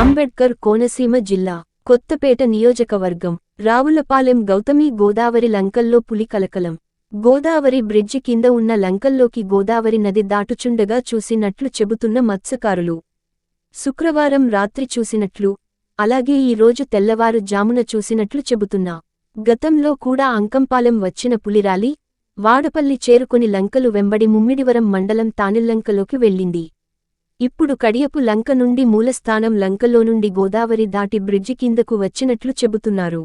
అంబేడ్కర్ కోనసీమ జిల్లా కొత్తపేట నియోజకవర్గం రావులపాలెం గౌతమి గోదావరి లంకల్లో పులి కలకలం. గోదావరి బ్రిడ్జి కింద ఉన్న లంకల్లోకి గోదావరి నది దాటుచుండగా చూసినట్లు చెబుతున్న మత్స్యకారులు. శుక్రవారం రాత్రి చూసినట్లు అలాగే ఈ రోజు తెల్లవారు జామున చూసినట్లు చెబుతున్నా. గతంలో కూడా అంకంపాలెం వచ్చిన పులిరాలి వాడపల్లి చేరుకుని లంకలు వెంబడి ముమ్మిడివరం మండలం తానిల్లంకలోకి వెళ్ళింది. ఇప్పుడు కడియపు లంక నుండి మూలస్థానం లంకలో నుండి గోదావరి దాటి బ్రిడ్జి కిందకు వచ్చినట్లు చెబుతున్నారు.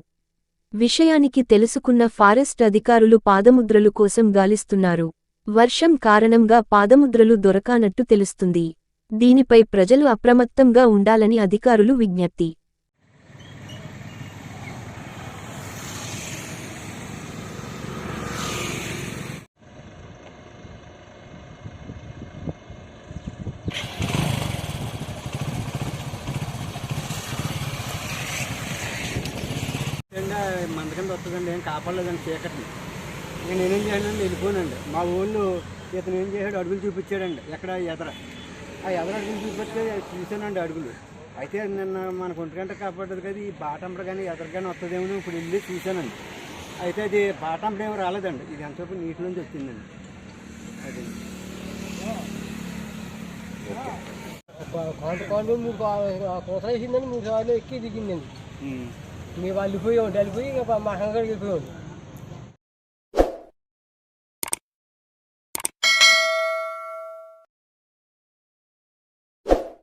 విషయానికి తెలుసుకున్న ఫారెస్ట్ అధికారులు పాదముద్రలు కోసం గాలిస్తున్నారు. వర్షం కారణంగా పాదముద్రలు దొరకానట్టు తెలుస్తుంది. దీనిపై ప్రజలు అప్రమత్తంగా ఉండాలని అధికారులు విజ్ఞప్తి. మంద కింద వస్తుందండి ఏం కాపాడలేదండి చీకటిని నేను నేనేం చేయాలండి వెళ్ళిపోనండి మా ఊళ్ళో ఇతను ఏం చేశాడు అడుగులు చూపించాడండి ఎక్కడ ఎదర ఆ ఎదర అడుగులు చూపిస్తే చూశానండి అడుగులు అయితే నిన్న మనకు ఒంటి కాపాడదు కదా ఈ బాటంపడ కానీ ఎదర కానీ వస్తుందేమో ఇప్పుడు వెళ్ళి చూశానండి అయితే అది బాటంపడ ఏమో రాలేదండి ఇది ఎంతసేపు నీటిలోంచి వచ్చిందండి అది కొంత కొండ మూడు కోతలు వేసిందని మూడు సార్లు ఎక్కి దిగిందండి మేము వెళ్ళిపోయాం వెళ్ళిపోయి ఇంకా మా సంగడికి వెళ్ళిపోయాం